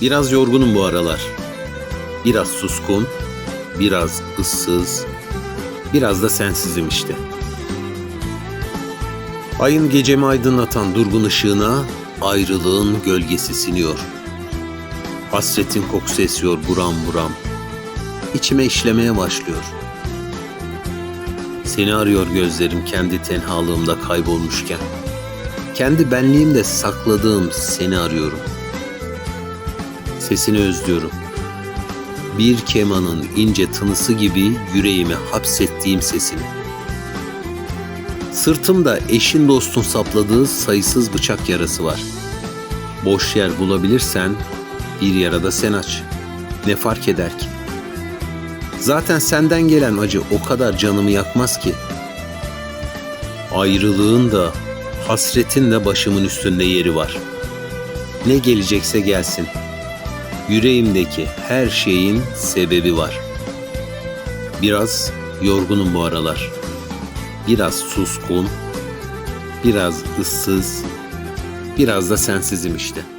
Biraz yorgunum bu aralar. Biraz suskun, biraz ıssız, biraz da sensizim işte. Ayın gecemi aydınlatan durgun ışığına ayrılığın gölgesi siniyor. Hasretin kokusu esiyor buram buram. İçime işlemeye başlıyor. Seni arıyor gözlerim kendi tenhalığımda kaybolmuşken. Kendi benliğimde sakladığım seni arıyorum. Sesini özlüyorum. Bir kemanın ince tınısı gibi yüreğime hapsettiğim sesini. Sırtımda eşin dostun sapladığı sayısız bıçak yarası var. Boş yer bulabilirsen bir yara da sen aç. Ne fark eder ki? Zaten senden gelen acı o kadar canımı yakmaz ki. Ayrılığın da hasretin de başımın üstünde yeri var. Ne gelecekse gelsin. Yüreğimdeki her şeyin sebebi var. Biraz yorgunum bu aralar. Biraz suskun, biraz ıssız, biraz da sensizim işte.''